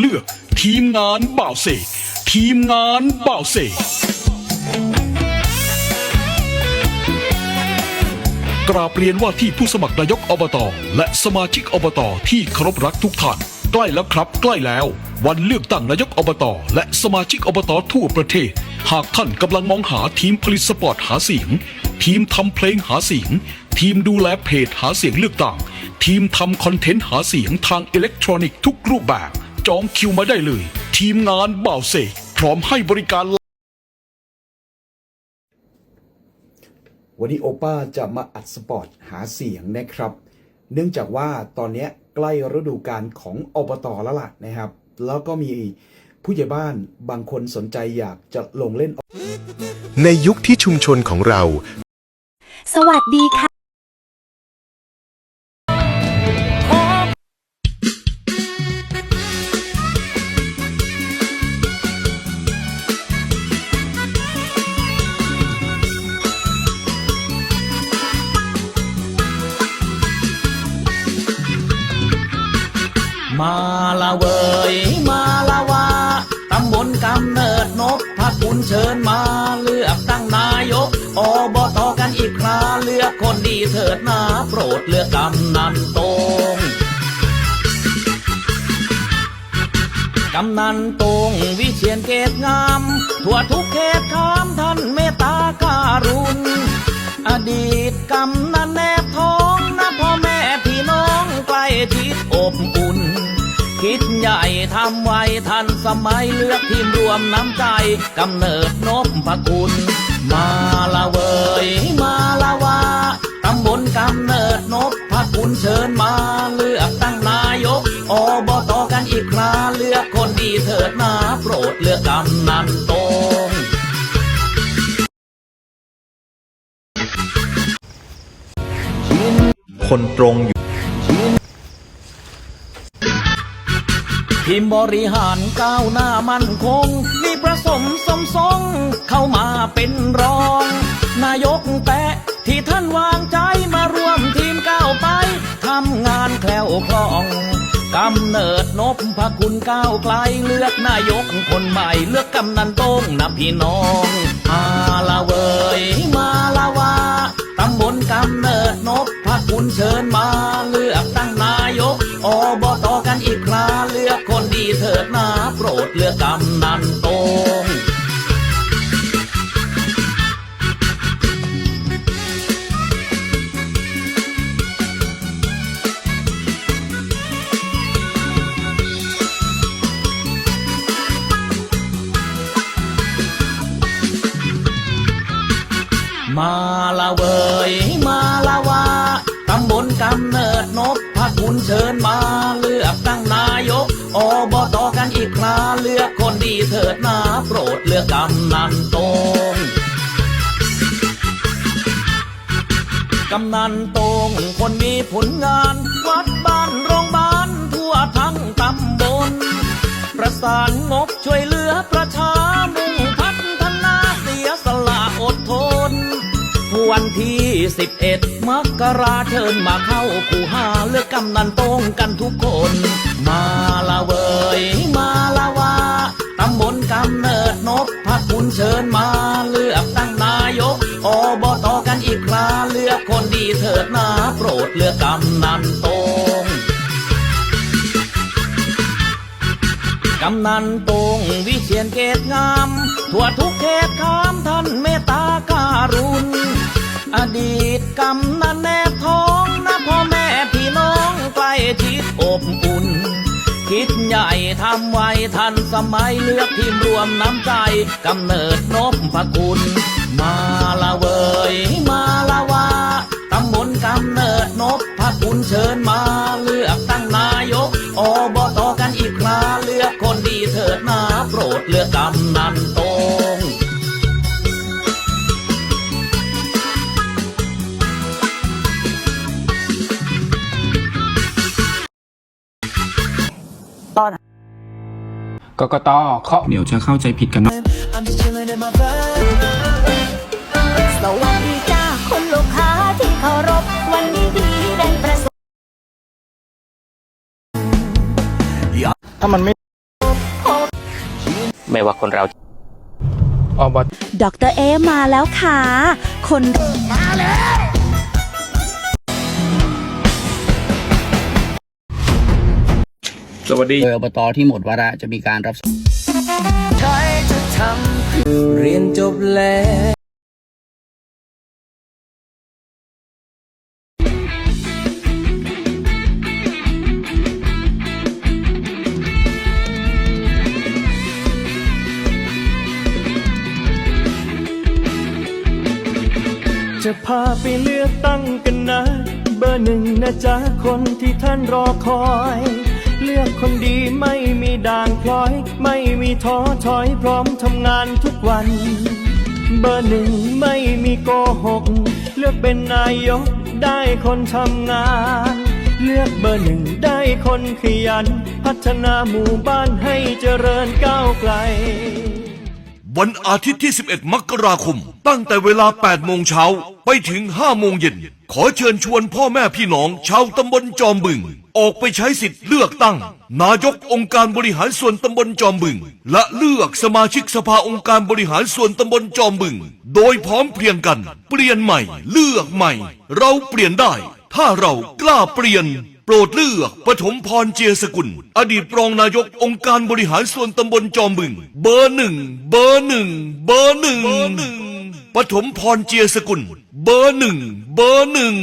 เลือก ทีมงานบ่าวเสกทีมงานบ่าวเสกกราบเรียนว่าที่ผู้สมัครนายกอบต และสมาชิกอบตที่เคารพรักทุกท่านใกล้แล้วครับ ใกล้แล้ว วันเลือกตั้งนายกอบต และสมาชิกอบตทั่วประเทศ หากท่านกำลังมองหาทีมผลิตสปอร์ตหาเสียง ทีมทำเพลงหาเสียง ทีมดูแลเพจหาเสียงเลือกตั้ง ทีมทำคอนเทนต์หาเสียงทางอิเล็กทรอนิกส์ทุกรูปแบบ จองคิวมาได้เลย ทีมงานบ่าวเสกพร้อมให้บริการ วันนี้โอป้าจะมาอัดสปอร์ตหาเสียงนะครับ เนื่องจากว่าตอนเนี้ยใกล้ฤดูกาลของอบตแล้วล่ะนะครับ แล้วก็มีผู้ใหญ่บ้านบางคนสนใจอยากจะลงเล่น ในยุคที่ชุมชนของเรา สวัสดีค่ะ อบตกันอีกคราเลือกคนดีเถิดนาโปรดเลือกกำนันโตงกำนันโตงวิเชียนเกตงาม ทั่วทุกเขตขามท่านเมตตาการุณ อดีตกำนันแนบท้องนะพ่อแม่พี่น้องใกล้ชิดอบอุ่นคิดใหญ่ทำไวทันสมัยเลือกทีมรวมน้ำใจกำเนิดนบพพคุณ มาละเวยมาละวาตำบลกำเนิดนพพคุณเชิญมาเลือกตั้งนายกอบตกันอีกคราเลือกคนดีเถิดนาโปรดเลือกกำนันโตงคนตรงอยู่ ทีมบริหารก้าวหน้ามั่นคง มีประสมสมทรงเข้ามาเป็นรอง นายกแปะที่ท่านวางใจมาร่วมทีมก้าวไปทำงานแคล้วคล่องกำเนิดนบพระคุณก้าวไกลเลือกนายกคนใหม่เลือกกำนันโต้งนะพี่น้องมาละเวยมาละวาตำบลกำเนิดนบพระคุณเชิญมาเลือกำนันโต้งมาละเวย มาละวาตำบลกำเนิดนพพระคุณเชิญมา เถิดนาโปรดเลือกกำนันตงกำนันตงคนมีผลงาน วัดบ้านโรงพยาบาลทั่วทั้งตำบล ประสานงบช่วยเหลือประชามุ่งพัฒนาเสียสละอดทน วันที่ 11 มกราเชิญมาเข้าคูหาเลือกกำนันต้งกันทุกคน มาละเวย มาละวา ตำบลกำเนิดนพพักคุณเชิญมาเลือกตั้งนายกอบตกันอีกคราเลือกคนดีเถิดนาโปรดเลือกกำนันต้งกำนันตงวิเชียนเกตงาม ทั่วทุกเขตขามท่านเมตตาการุณ อดีตกำนันแนบท้องนะพ่อแม่พี่น้องใกล้ชิดอบอุ่น คิดใหญ่ทำไวทันสมัยเลือกทีมรวมน้ำใจกำเนิดนบพระคุณ มาละเวยมาละวาตำบลกำเนิดนบพระคุณเชิญมาเลือกตั้งนายกอบตกันอีกคราเลือกคนดีเถิดนาโปรดเลือกกำนันโต กกตเคาะเดี๋ยวจะเข้าใจผิดกันนะสวัสดีจ้าคุณลูกค้าที่เคารพวันนี้ดีได้ประสบถ้ามันไม่ไม่ว่าคนเราอบตดอกเตอรเอมาแล้วค่ะ คน สวัสดีโดยอบตที่หมดวาระจะมีการรับเรียนจบแล้วจะพาไปเลือกตั้งกันนะ เบอร์หนึ่งนะจ๊ะคนที่ท่านรอคอย เลือกคนดีไม่มีด่างพลอย ไม่มีท้อถอยพร้อมทำงานทุกวัน เบอร์หนึ่งไม่มีโกหก เลือกเป็นนายกได้คนทำงาน เลือกเบอร์หนึ่งได้คนขยัน พัฒนาหมู่บ้านให้เจริญก้าวไกล วันอาทิตย์ที่ 11 มกราคม ตั้งแต่เวลา 8 โมงเช้า ไปถึง 5 โมงเย็น ขอเชิญชวนพ่อแม่พี่น้อง ชาวตำบลจอมบึง ออกไปใช้สิทธิ์เลือกตั้ง นายกองค์การบริหารส่วนตำบลจอมบึง และเลือกสมาชิกสภาองค์การบริหารส่วนตำบลจอมบึง โดยพร้อมเพรียงกัน เปลี่ยนใหม่ เลือกใหม่ เราเปลี่ยนได้ ถ้าเรากล้าเปลี่ยน ปรดเลือกปฐมพรเจียสกุล อดีตรองนายกองค์การบริหารส่วนตำบลจอมบึง เบอร์หนึ่งเบอร์หนึ่งเบอร์หนึ่งปฐมพรเจียสกุล เบอร์หนึ่งเบอร์หนึ่ง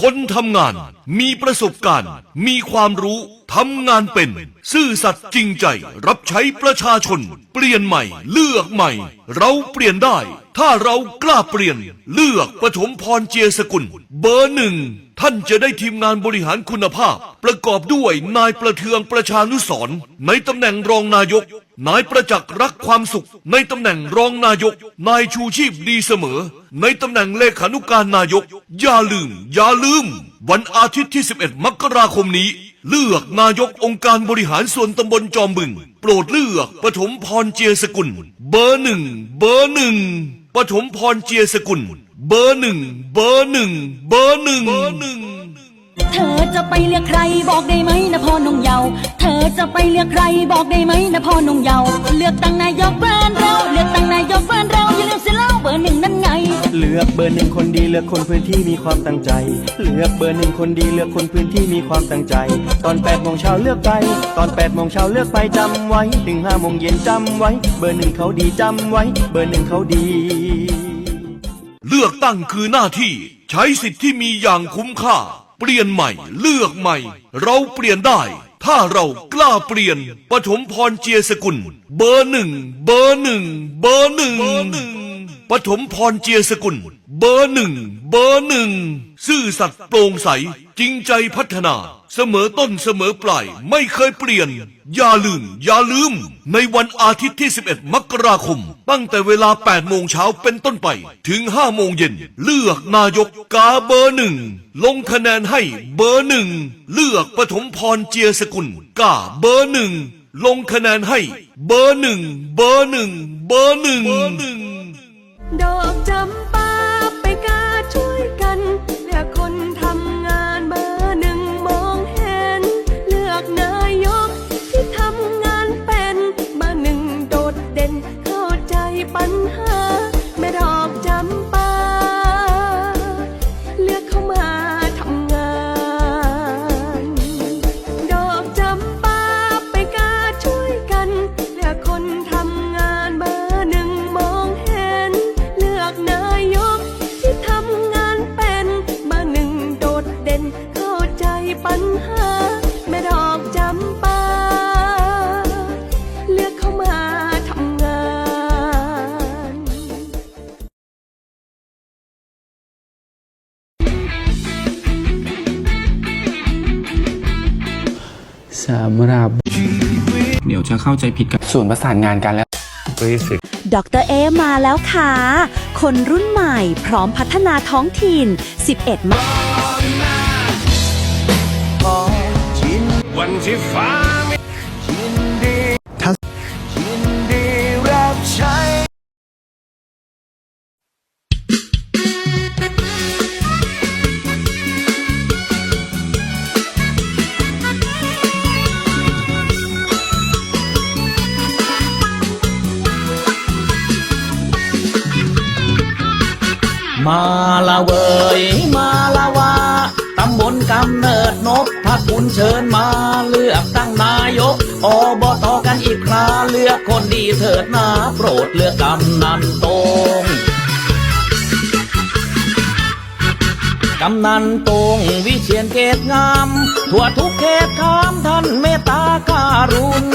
คนทำงาน มีประสบการณ์ มีความรู้ ทำงานเป็น ซื่อสัตย์จริงใจ รับใช้ประชาชน เปลี่ยนใหม่ เลือกใหม่ เราเปลี่ยนได้ ถ้าเรากล้าเปลี่ยน เลือกปฐมพรเจียสกุล เบอร์หนึ่ง ท่านจะได้ทีมงานบริหารคุณภาพ ประกอบด้วยนายประเทืองประชานุสรในตำแหน่งรองนายก นายประจักษ์รักความสุข ในตำแหน่งรองนายก นายชูชีพดีเสมอ ในตำแหน่งเลขานุการนายก อย่าลืม อย่าลืม วันอาทิตย์ที่ 11 มกราคมนี้ เลือกนายกองค์การบริหารส่วนตำบลจอมบึง โปรดเลือกปฐมพรเจียสกุล เบอร์หนึ่งเบอร์หนึ่งปฐมพรเจียสกุล เบอร์หนึ่งเบอร์หนึ่งเบอร์หนึ่งเธอ จะไปเลือกใครบอกได้ไหมนะพ่อนงเยาว์เธอจะไปเลือกใครบอกได้ไหมนะพ่อนงเยาว์เลือกตั้งนายกบ้านเรา เลือกตั้งนายกบ้านเราอย่าลืมเสียแล้วเบอร์หนึ่งนั่นไง เลือกเบอร์หนึ่งคนดีเลือกคนพื้นที่มีความตั้งใจ เลือกเบอร์หนึ่งคนดีเลือกคนพื้นที่มีความตั้งใจ ตอน8ปดโมงเช้าเลือกไป ตอน8ปดโมงเช้าเลือกไปจำไว้ถึง5้าโมงเย็นจำไว้ เบอร์หนึ่งเขาดีจำไว้ เบอร์หนึ่งเขาดีเลือกตั้งคือหน้าที่ ใช้สิทธิ์ที่มีอย่างคุ้มค่าเป ลี่ยนใหม่ เลือกใหม่ เราเปลี่ยนได้ ถ้าเรากล้าเปลี่ยนปฐมพรเจียสกุล เบอร์หนึ่งเบอร์หนึ่งเบอร์หนึ่งปฐมพรเจียสกุล เบอร์หนึ่งเบอร์หนึ่งซื่อสัตย์โปร่งใส จริงใจพัฒนา เสมอต้นเสมอปลายไม่เคยเปลี่ยน อย่าลืม อย่าลืม ในวันอาทิตย์ที่ 11 มกราคม ตั้งแต่เวลา 8 โมงเช้าเป็นต้นไป ถึง 5 โมงเย็น เลือกนายกกาเบอร์หนึ่ง ลงคะแนนให้เบอร์หนึ่ง เลือกปฐมพรเจียสกุลกาเบอร์หนึ่ง ลงคะแนนให้เบอร์หนึ่ง เบอร์หนึ่ง เบอร์หนึ่ง สำหรับ เดี๋ยวจะเข้าใจผิดกันศูนย์ประสานงานกันแล้วดอกเตอรเอมาแล้วค่ะ คนรุ่นใหม่พร้อมพัฒนาท้องถิ่น 11 มกวันที่ฟ้า เวยมาละวาตำบลกำเนิดนบพักคุณเชิญมาเลือกตั้งนายกอบตกันอีกคราเลือกคนดีเถิดนาโปรดเลือกกำนันตงกำนันตรงวิเชียนเกตงาม ทั่วทุกเขตขามท่านเมตตาการุณ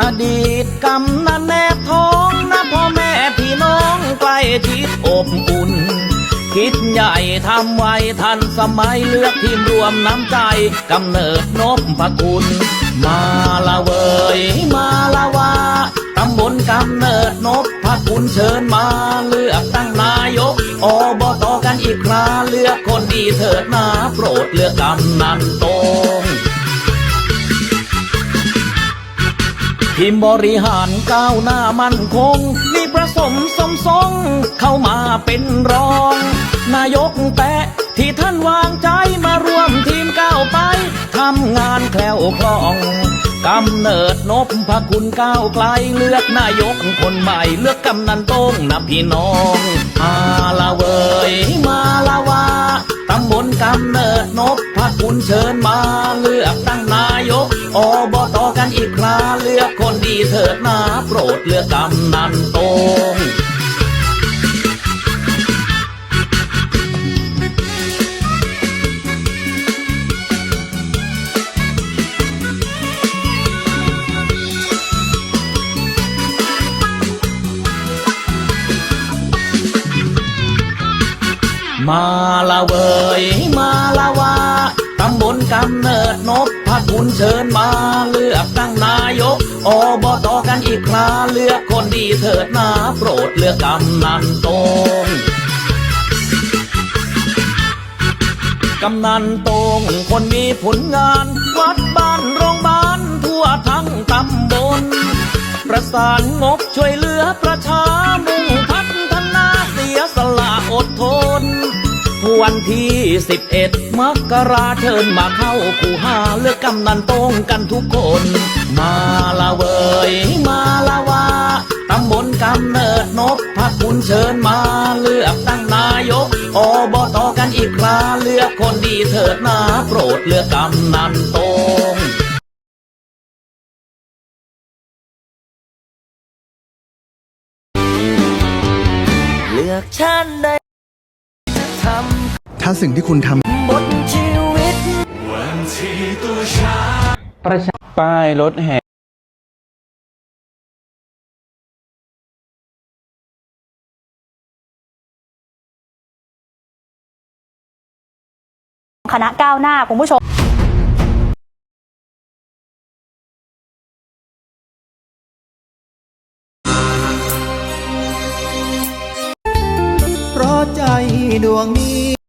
อดีตกำนันแนบท้องนะพ่อแม่พี่น้องใกล้ชิดอบอุ่น คิดใหญ่ทำไวทันสมัยเลือกทีมรวมน้ำใจกำเนิดนบพคุณ มาละเวยมาละวาตำบลกำเนิดนบพคุณเชิญมาเลือกตั้งนายกอบตกันอีกคราเลือกคนดีเถิดนาโปรดเลือกกำนันตรง ทีมบริหารก้าวหน้ามั่นคง มีประสมสมทรงเข้ามาเป็นรอง นายกแปะที่ท่านวางใจมาร่วมทีมก้าวไปทำงานแคล้วคล่องกำเนิดนบพระคุณก้าวไกล เลือกนายกคนใหม่เลือกกำนันโต้งนะพี่น้อง มาละเวยมาละวาตำบลกำเนิดนบพระคุณเชิญมา เลือกตั้งนายกอบตกันอีกค เลือกคนดีเถิดนาโปรดเลือกกำนันโตงมาละเวยมาละวา ตำบลกำเนิดนบพระคุณเชิญมาเลือกตั้งนายกอบตกันอีกคราเลือกคนดีเถิดนาโปรดเลือกกำนันตงกำนันตรงคนมีผลงาน วัดบ้านโรงพยาบาลทั่วทั้งตำบล ประสานงบช่วยเหลือประชามุ่ง วันที่11มกราเชิญมาเข้าคูหาเลือกกำนันตรงกันทุกคน มาละเวยมาละวาตำบลกำเนิดนบพักคุณเชิญมาเลือกตั้งนายกอบตกันอีกคราเลือกคนดีเถิดนาโปรดเลือกกำนันตรงเลือกฉันได้ทถ้าสิ่งที่คุณทำำบนชีวิตประชาป้ายรถแห่คณะก้าวหน้าคุณผู้ชมเพราะใจดวงนี้